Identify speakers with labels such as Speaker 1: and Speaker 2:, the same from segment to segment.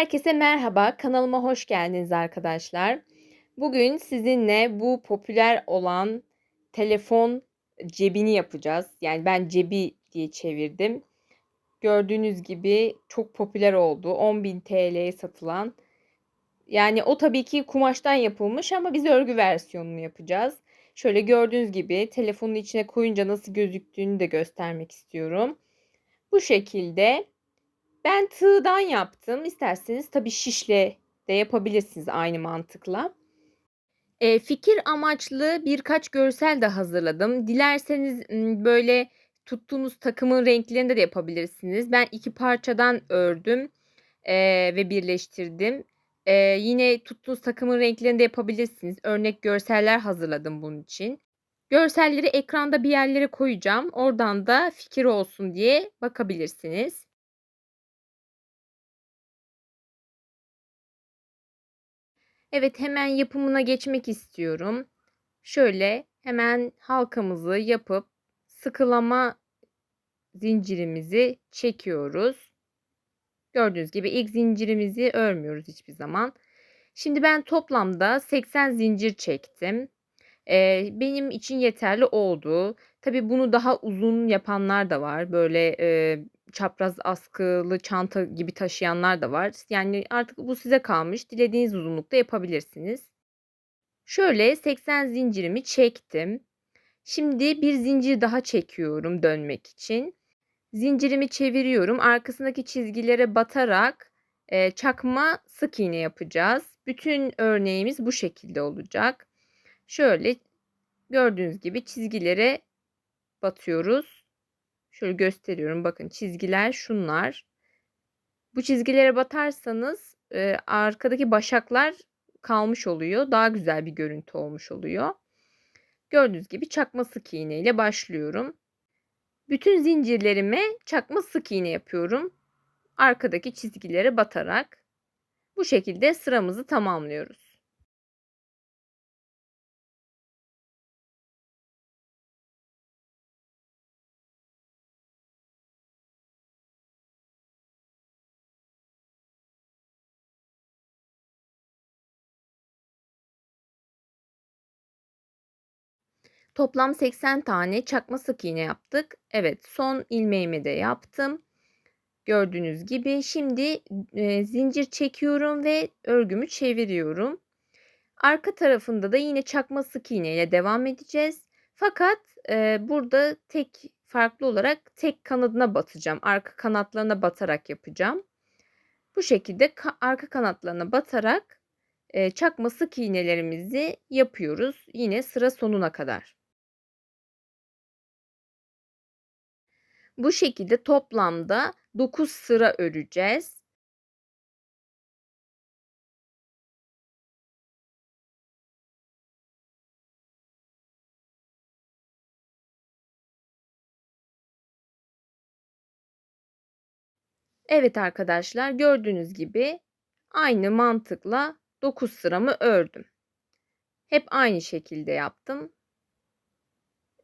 Speaker 1: Herkese merhaba, kanalıma hoş geldiniz arkadaşlar. Bugün sizinle bu popüler olan telefon cebini yapacağız. Yani ben cebi diye çevirdim. Gördüğünüz gibi çok popüler oldu. 10.000 TL'ye satılan. Yani o tabii ki kumaştan yapılmış ama biz örgü versiyonunu yapacağız. Şöyle gördüğünüz gibi telefonun içine koyunca nasıl gözüktüğünü de göstermek istiyorum. Bu şekilde ben tığdan yaptım. İsterseniz tabii şişle de yapabilirsiniz aynı mantıkla. E, fikir amaçlı birkaç görsel de hazırladım. Dilerseniz böyle tuttuğunuz takımın renklerinde de yapabilirsiniz. Ben iki parçadan ördüm e, ve birleştirdim. E, yine tuttuğunuz takımın renklerinde yapabilirsiniz. Örnek görseller hazırladım bunun için. Görselleri ekranda bir yerlere koyacağım. Oradan da fikir olsun diye bakabilirsiniz. Evet hemen yapımına geçmek istiyorum. Şöyle hemen halkamızı yapıp sıkılama zincirimizi çekiyoruz. Gördüğünüz gibi ilk zincirimizi örmüyoruz hiçbir zaman. Şimdi ben toplamda 80 zincir çektim. Ee, benim için yeterli oldu. Tabi bunu daha uzun yapanlar da var. Böyle e, çapraz askılı çanta gibi taşıyanlar da var. Yani artık bu size kalmış. Dilediğiniz uzunlukta yapabilirsiniz. Şöyle 80 zincirimi çektim. Şimdi bir zincir daha çekiyorum dönmek için. Zincirimi çeviriyorum. Arkasındaki çizgilere batarak e, çakma sık iğne yapacağız. Bütün örneğimiz bu şekilde olacak. Şöyle gördüğünüz gibi çizgilere batıyoruz. Şöyle gösteriyorum. Bakın çizgiler şunlar. Bu çizgilere batarsanız e, arkadaki başaklar kalmış oluyor. Daha güzel bir görüntü olmuş oluyor. Gördüğünüz gibi çakma sık iğne ile başlıyorum. Bütün zincirlerime çakma sık iğne yapıyorum. Arkadaki çizgilere batarak. Bu şekilde sıramızı tamamlıyoruz. Toplam 80 tane çakma sık iğne yaptık. Evet son ilmeğimi de yaptım. Gördüğünüz gibi şimdi e, zincir çekiyorum ve örgümü çeviriyorum. Arka tarafında da yine çakma sık iğne ile devam edeceğiz. Fakat e, burada tek farklı olarak tek kanadına batacağım. Arka kanatlarına batarak yapacağım. Bu şekilde ka arka kanatlarına batarak e, çakma sık iğnelerimizi yapıyoruz. Yine sıra sonuna kadar. Bu şekilde toplamda 9 sıra öreceğiz. Evet arkadaşlar gördüğünüz gibi aynı mantıkla 9 sıramı ördüm. Hep aynı şekilde yaptım.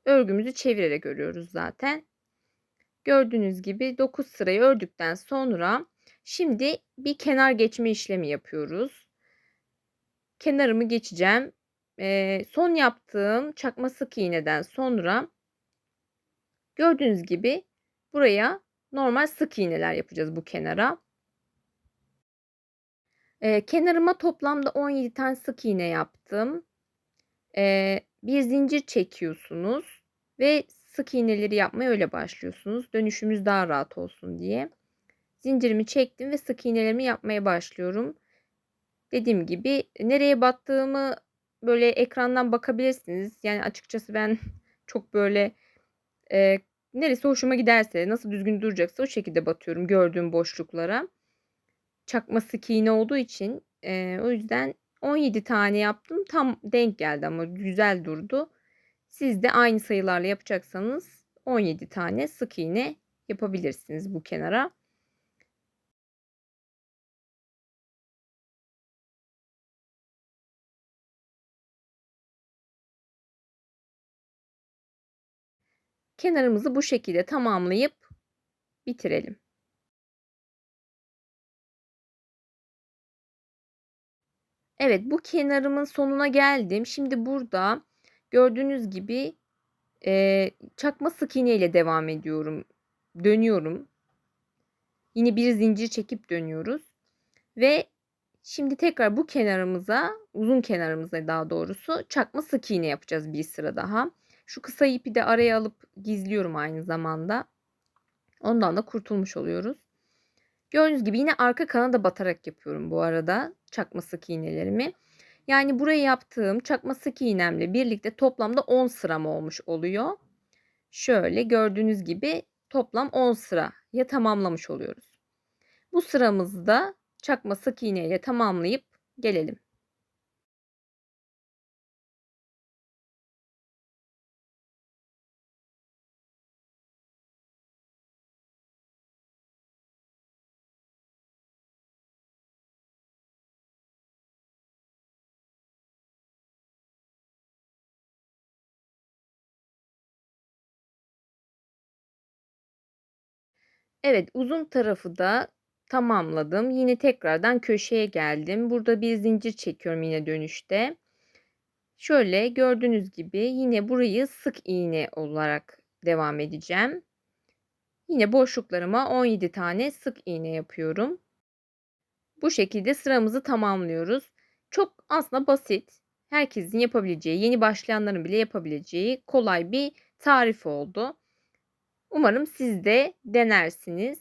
Speaker 1: Örgümüzü çevirerek örüyoruz zaten. Gördüğünüz gibi 9 sırayı ördükten sonra şimdi bir kenar geçme işlemi yapıyoruz. Kenarımı geçeceğim. Ee, son yaptığım çakma sık iğneden sonra gördüğünüz gibi buraya normal sık iğneler yapacağız bu kenara. Ee, kenarıma toplamda 17 tane sık iğne yaptım. Ee, bir zincir çekiyorsunuz ve sık iğneleri yapmaya öyle başlıyorsunuz. Dönüşümüz daha rahat olsun diye. Zincirimi çektim ve sık iğnelerimi yapmaya başlıyorum. Dediğim gibi nereye battığımı böyle ekrandan bakabilirsiniz. Yani açıkçası ben çok böyle e, neresi hoşuma giderse nasıl düzgün duracaksa o şekilde batıyorum gördüğüm boşluklara. Çakma sık iğne olduğu için e, o yüzden 17 tane yaptım. Tam denk geldi ama güzel durdu. Siz de aynı sayılarla yapacaksanız 17 tane sık iğne yapabilirsiniz bu kenara. Kenarımızı bu şekilde tamamlayıp bitirelim. Evet bu kenarımın sonuna geldim. Şimdi burada gördüğünüz gibi e, çakma sık iğne ile devam ediyorum. Dönüyorum. Yine bir zincir çekip dönüyoruz. Ve şimdi tekrar bu kenarımıza, uzun kenarımıza daha doğrusu çakma sık iğne yapacağız bir sıra daha. Şu kısa ipi de araya alıp gizliyorum aynı zamanda. Ondan da kurtulmuş oluyoruz. Gördüğünüz gibi yine arka kanada batarak yapıyorum bu arada çakma sık iğnelerimi. Yani buraya yaptığım çakma sık iğnemle birlikte toplamda 10 sıram olmuş oluyor. Şöyle gördüğünüz gibi toplam 10 sıraya tamamlamış oluyoruz. Bu sıramızı da çakma sık iğne ile tamamlayıp gelelim. Evet uzun tarafı da tamamladım. Yine tekrardan köşeye geldim. Burada bir zincir çekiyorum yine dönüşte. Şöyle gördüğünüz gibi yine burayı sık iğne olarak devam edeceğim. Yine boşluklarıma 17 tane sık iğne yapıyorum. Bu şekilde sıramızı tamamlıyoruz. Çok aslında basit. Herkesin yapabileceği, yeni başlayanların bile yapabileceği kolay bir tarif oldu. Umarım siz de denersiniz.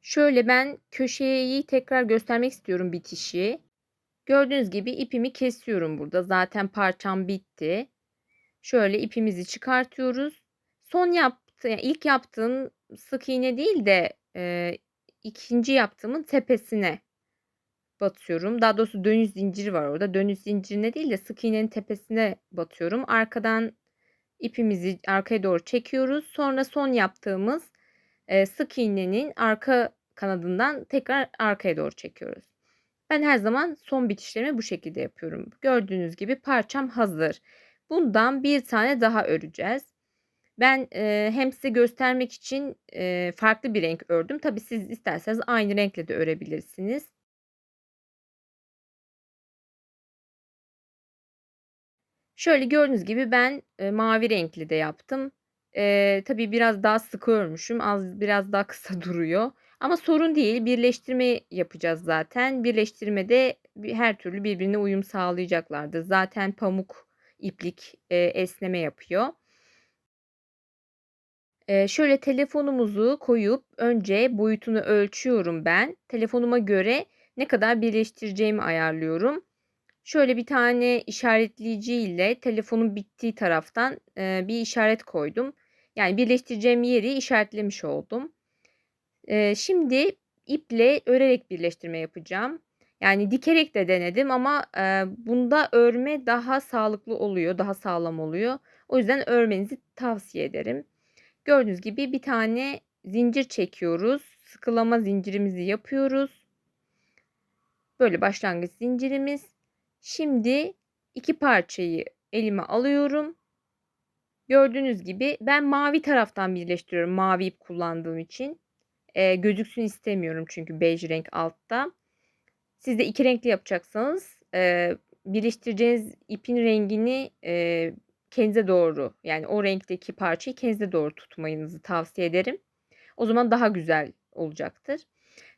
Speaker 1: Şöyle ben köşeyi tekrar göstermek istiyorum bitişi. Gördüğünüz gibi ipimi kesiyorum burada. Zaten parçam bitti. Şöyle ipimizi çıkartıyoruz. Son yaptığım, yani ilk yaptığım sık iğne değil de e, ikinci yaptığımın tepesine batıyorum. Daha doğrusu dönüş zinciri var orada. Dönüş zincirine değil de sık iğnenin tepesine batıyorum. Arkadan ipimizi arkaya doğru çekiyoruz. Sonra son yaptığımız e, sık iğnenin arka kanadından tekrar arkaya doğru çekiyoruz. Ben her zaman son bitişlerimi bu şekilde yapıyorum. Gördüğünüz gibi parçam hazır. Bundan bir tane daha öreceğiz. Ben e, hem size göstermek için e, farklı bir renk ördüm. Tabi siz isterseniz aynı renkle de örebilirsiniz. Şöyle gördüğünüz gibi ben e, mavi renkli de yaptım. E, tabii biraz daha sıkı örmüşüm. Az biraz daha kısa duruyor. Ama sorun değil. Birleştirme yapacağız zaten. Birleştirmede her türlü birbirine uyum sağlayacaklardır. Zaten pamuk iplik e, esneme yapıyor. Şöyle telefonumuzu koyup önce boyutunu ölçüyorum ben. Telefonuma göre ne kadar birleştireceğimi ayarlıyorum. Şöyle bir tane işaretleyici ile telefonun bittiği taraftan bir işaret koydum. Yani birleştireceğim yeri işaretlemiş oldum. Şimdi iple örerek birleştirme yapacağım. Yani dikerek de denedim ama bunda örme daha sağlıklı oluyor, daha sağlam oluyor. O yüzden örmenizi tavsiye ederim. Gördüğünüz gibi bir tane zincir çekiyoruz. Sıkılama zincirimizi yapıyoruz. Böyle başlangıç zincirimiz. Şimdi iki parçayı elime alıyorum. Gördüğünüz gibi ben mavi taraftan birleştiriyorum. Mavi ip kullandığım için. E, gözüksün istemiyorum çünkü bej renk altta. Siz de iki renkli yapacaksanız e, birleştireceğiniz ipin rengini e, kendinize doğru yani o renkteki parçayı kendinize doğru tutmayınızı tavsiye ederim. O zaman daha güzel olacaktır.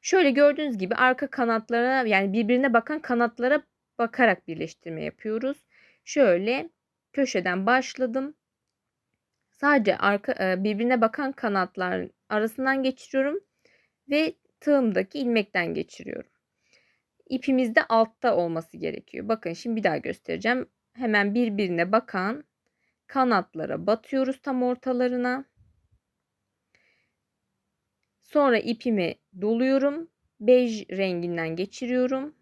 Speaker 1: Şöyle gördüğünüz gibi arka kanatlara yani birbirine bakan kanatlara bakarak birleştirme yapıyoruz. Şöyle köşeden başladım. Sadece arka e, birbirine bakan kanatlar arasından geçiriyorum ve tığımdaki ilmekten geçiriyorum. İpimiz de altta olması gerekiyor. Bakın şimdi bir daha göstereceğim. Hemen birbirine bakan kanatlara batıyoruz tam ortalarına. Sonra ipimi doluyorum. Bej renginden geçiriyorum.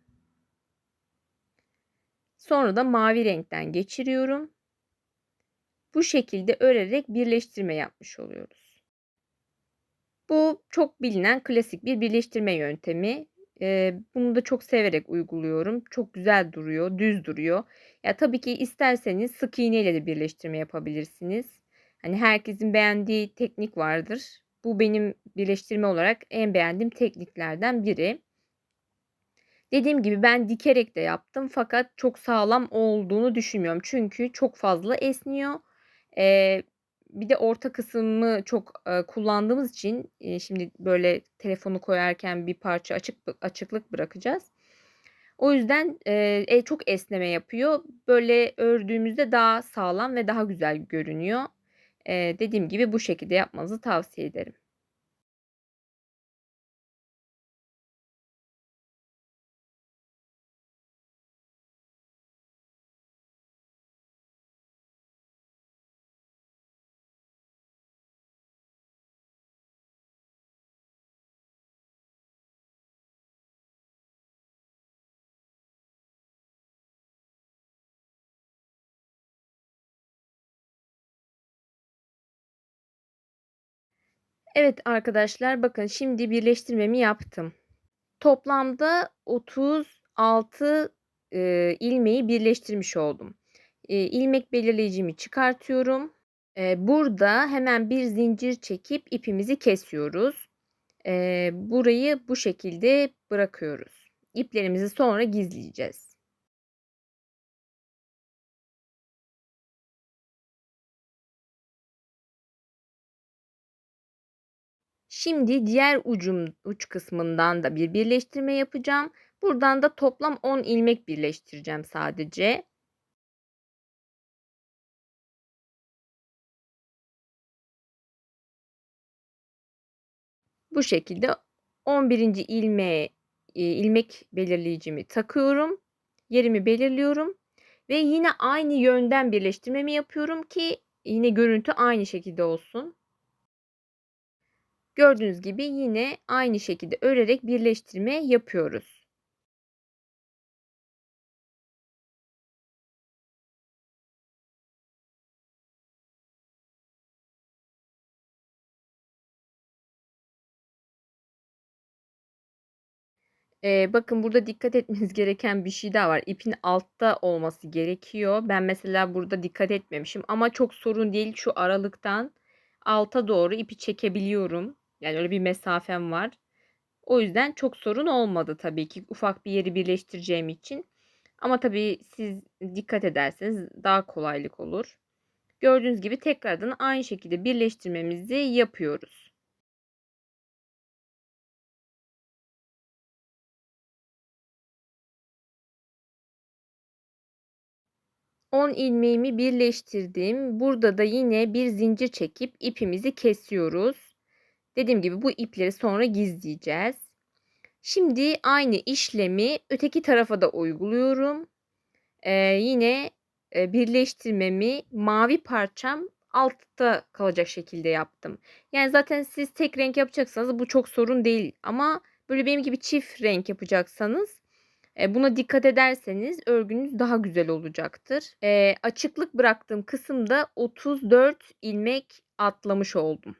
Speaker 1: Sonra da mavi renkten geçiriyorum. Bu şekilde örerek birleştirme yapmış oluyoruz. Bu çok bilinen klasik bir birleştirme yöntemi. Bunu da çok severek uyguluyorum. Çok güzel duruyor, düz duruyor. Ya, tabii ki isterseniz sık iğneyle de birleştirme yapabilirsiniz. Hani, herkesin beğendiği teknik vardır. Bu benim birleştirme olarak en beğendiğim tekniklerden biri. Dediğim gibi ben dikerek de yaptım fakat çok sağlam olduğunu düşünmüyorum. Çünkü çok fazla esniyor. Eee, bir de orta kısmı çok, eee, kullandığımız için, eee, şimdi böyle telefonu koyarken bir parça açık açıklık bırakacağız. O yüzden, e, çok esneme yapıyor. Böyle ördüğümüzde daha sağlam ve daha güzel görünüyor. Eee, dediğim gibi bu şekilde yapmanızı tavsiye ederim. Evet arkadaşlar bakın şimdi birleştirmemi yaptım. Toplamda 36 eee, ilmeği birleştirmiş oldum. Eee, ilmek belirleyicimi çıkartıyorum. Eee, burada hemen bir zincir çekip ipimizi kesiyoruz. Eee, burayı bu şekilde bırakıyoruz. İplerimizi sonra gizleyeceğiz. Şimdi diğer ucum uç kısmından da bir birleştirme yapacağım. Buradan da toplam 10 ilmek birleştireceğim sadece. Bu şekilde 11. ilmeğe ilmek belirleyicimi takıyorum. Yerimi belirliyorum ve yine aynı yönden birleştirmemi yapıyorum ki yine görüntü aynı şekilde olsun. Gördüğünüz gibi yine aynı şekilde örerek birleştirme yapıyoruz. Eee, bakın burada dikkat etmeniz gereken bir şey daha var. İpin altta olması gerekiyor. Ben mesela burada dikkat etmemişim ama çok sorun değil. Şu aralıktan alta doğru ipi çekebiliyorum. Yani öyle bir mesafem var. O yüzden çok sorun olmadı tabii ki ufak bir yeri birleştireceğim için. Ama tabii siz dikkat ederseniz daha kolaylık olur. Gördüğünüz gibi tekrardan aynı şekilde birleştirmemizi yapıyoruz. 10 ilmeğimi birleştirdim. Burada da yine bir zincir çekip ipimizi kesiyoruz. Dediğim gibi bu ipleri sonra gizleyeceğiz. Şimdi aynı işlemi öteki tarafa da uyguluyorum. Ee, yine e, birleştirmemi mavi parçam altta kalacak şekilde yaptım. Yani zaten siz tek renk yapacaksanız bu çok sorun değil. Ama böyle benim gibi çift renk yapacaksanız e, buna dikkat ederseniz örgünüz daha güzel olacaktır. E, açıklık bıraktığım kısımda 34 ilmek atlamış oldum.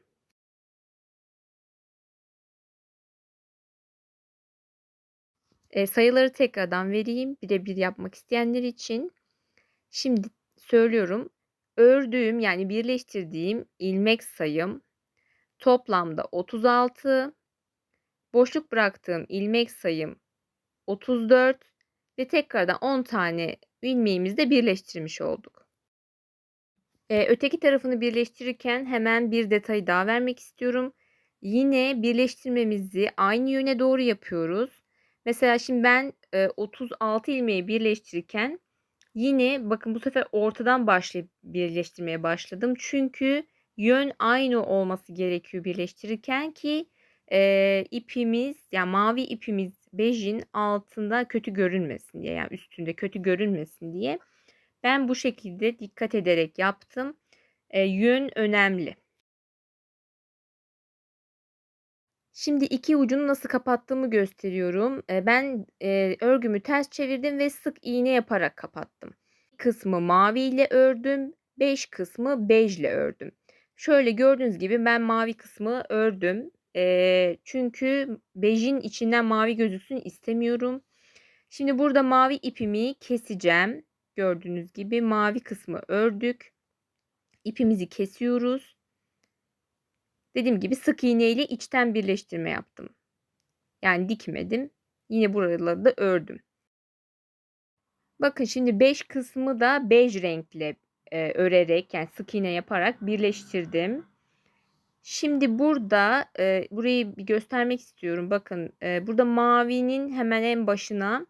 Speaker 1: E, sayıları tekrardan vereyim. Birebir yapmak isteyenler için. Şimdi söylüyorum. Ördüğüm yani birleştirdiğim ilmek sayım toplamda 36. Boşluk bıraktığım ilmek sayım 34 ve tekrardan 10 tane ilmeğimizi de birleştirmiş olduk. Ee, öteki tarafını birleştirirken hemen bir detayı daha vermek istiyorum. Yine birleştirmemizi aynı yöne doğru yapıyoruz. Mesela şimdi ben e, 36 ilmeği birleştirirken yine bakın bu sefer ortadan başlayıp birleştirmeye başladım. Çünkü yön aynı olması gerekiyor birleştirirken ki e, ipimiz yani mavi ipimiz bejin altında kötü görünmesin diye yani üstünde kötü görünmesin diye ben bu şekilde dikkat ederek yaptım. E, yön önemli. Şimdi iki ucunu nasıl kapattığımı gösteriyorum. Ben örgümü ters çevirdim ve sık iğne yaparak kapattım. Kısmı mavi ile ördüm. 5 kısmı bej ile ördüm. Şöyle gördüğünüz gibi ben mavi kısmı ördüm. Çünkü bejin içinden mavi gözüksün istemiyorum. Şimdi burada mavi ipimi keseceğim. Gördüğünüz gibi mavi kısmı ördük. İpimizi kesiyoruz. Dediğim gibi sık iğne ile içten birleştirme yaptım. Yani dikmedim. Yine buraları da ördüm. Bakın şimdi 5 kısmı da bej renkle e, örerek yani sık iğne yaparak birleştirdim. Şimdi burada e, burayı bir göstermek istiyorum. Bakın e, burada mavinin hemen en başına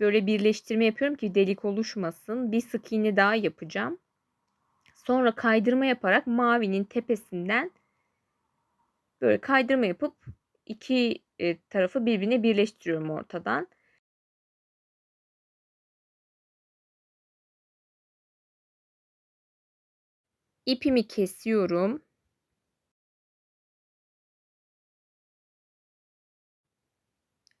Speaker 1: böyle birleştirme yapıyorum ki delik oluşmasın. Bir sık iğne daha yapacağım. Sonra kaydırma yaparak mavinin tepesinden böyle kaydırma yapıp iki e, tarafı birbirine birleştiriyorum ortadan. İpimi kesiyorum.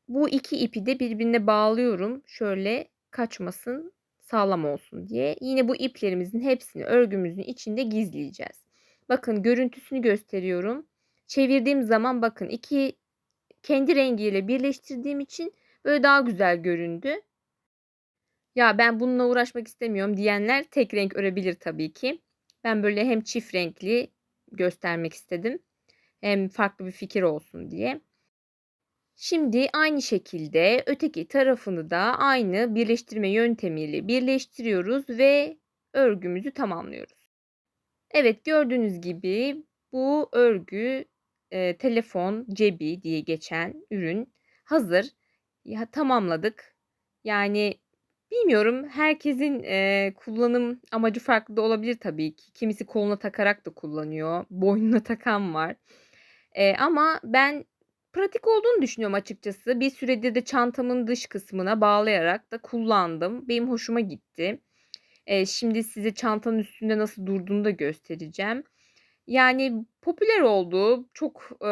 Speaker 1: Bu iki ipi de birbirine bağlıyorum. Şöyle kaçmasın, sağlam olsun diye. Yine bu iplerimizin hepsini örgümüzün içinde gizleyeceğiz. Bakın görüntüsünü gösteriyorum. Çevirdiğim zaman bakın iki kendi rengiyle birleştirdiğim için böyle daha güzel göründü. Ya ben bununla uğraşmak istemiyorum diyenler tek renk örebilir tabii ki. Ben böyle hem çift renkli göstermek istedim. Hem farklı bir fikir olsun diye. Şimdi aynı şekilde öteki tarafını da aynı birleştirme yöntemiyle birleştiriyoruz ve örgümüzü tamamlıyoruz. Evet gördüğünüz gibi bu örgü e, telefon cebi diye geçen ürün hazır. Ya, tamamladık. Yani bilmiyorum herkesin e, kullanım amacı farklı da olabilir tabii ki. Kimisi koluna takarak da kullanıyor. Boynuna takan var. E, ama ben pratik olduğunu düşünüyorum açıkçası. Bir süredir de çantamın dış kısmına bağlayarak da kullandım. Benim hoşuma gitti. E, şimdi size çantanın üstünde nasıl durduğunu da göstereceğim. Yani popüler oldu. Çok e,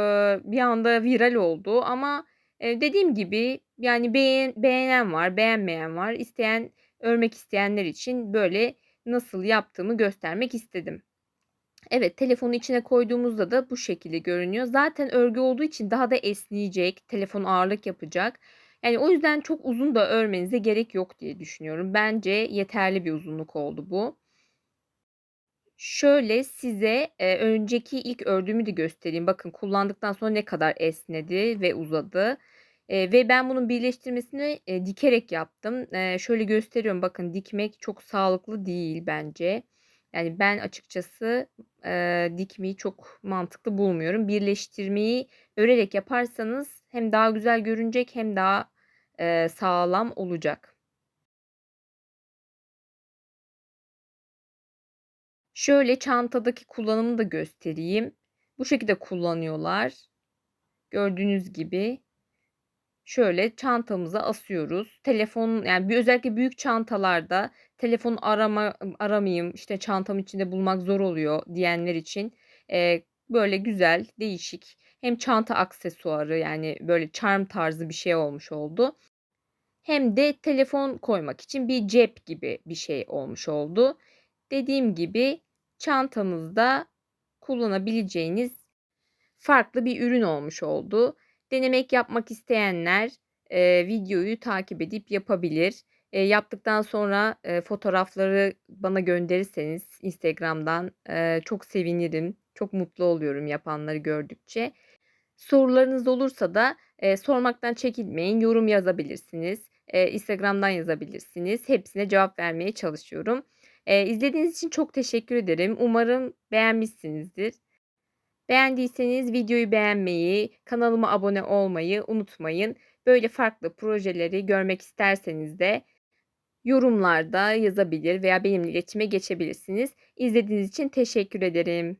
Speaker 1: bir anda viral oldu ama e, dediğim gibi yani beğen, beğenen var, beğenmeyen var. İsteyen, örmek isteyenler için böyle nasıl yaptığımı göstermek istedim. Evet, telefonu içine koyduğumuzda da bu şekilde görünüyor. Zaten örgü olduğu için daha da esneyecek, telefon ağırlık yapacak. Yani o yüzden çok uzun da örmenize gerek yok diye düşünüyorum. Bence yeterli bir uzunluk oldu bu. Şöyle size, eee, önceki ilk ördüğümü de göstereyim. Bakın kullandıktan sonra ne kadar esnedi ve uzadı. Eee, ve ben bunun birleştirmesini, eee, dikerek yaptım. Eee, şöyle gösteriyorum bakın dikmek çok sağlıklı değil bence. Yani ben açıkçası, eee, dikmeyi çok mantıklı bulmuyorum. Birleştirmeyi örerek yaparsanız hem daha güzel görünecek hem daha, eee, sağlam olacak. Şöyle çantadaki kullanımını da göstereyim. Bu şekilde kullanıyorlar. Gördüğünüz gibi şöyle çantamıza asıyoruz. Telefon yani bir özellikle büyük çantalarda telefon arama aramayayım işte çantam içinde bulmak zor oluyor diyenler için e, böyle güzel değişik hem çanta aksesuarı yani böyle charm tarzı bir şey olmuş oldu. Hem de telefon koymak için bir cep gibi bir şey olmuş oldu. Dediğim gibi çantanızda kullanabileceğiniz farklı bir ürün olmuş oldu. Denemek yapmak isteyenler e, videoyu takip edip yapabilir. E, yaptıktan sonra e, fotoğrafları bana gönderirseniz Instagram'dan e, çok sevinirim. Çok mutlu oluyorum yapanları gördükçe. Sorularınız olursa da e, sormaktan çekinmeyin. Yorum yazabilirsiniz. E, Instagram'dan yazabilirsiniz. Hepsine cevap vermeye çalışıyorum. E, izlediğiniz için çok teşekkür ederim. Umarım beğenmişsinizdir. Beğendiyseniz videoyu beğenmeyi, kanalıma abone olmayı unutmayın. Böyle farklı projeleri görmek isterseniz de yorumlarda yazabilir veya benimle iletişime geçebilirsiniz. İzlediğiniz için teşekkür ederim.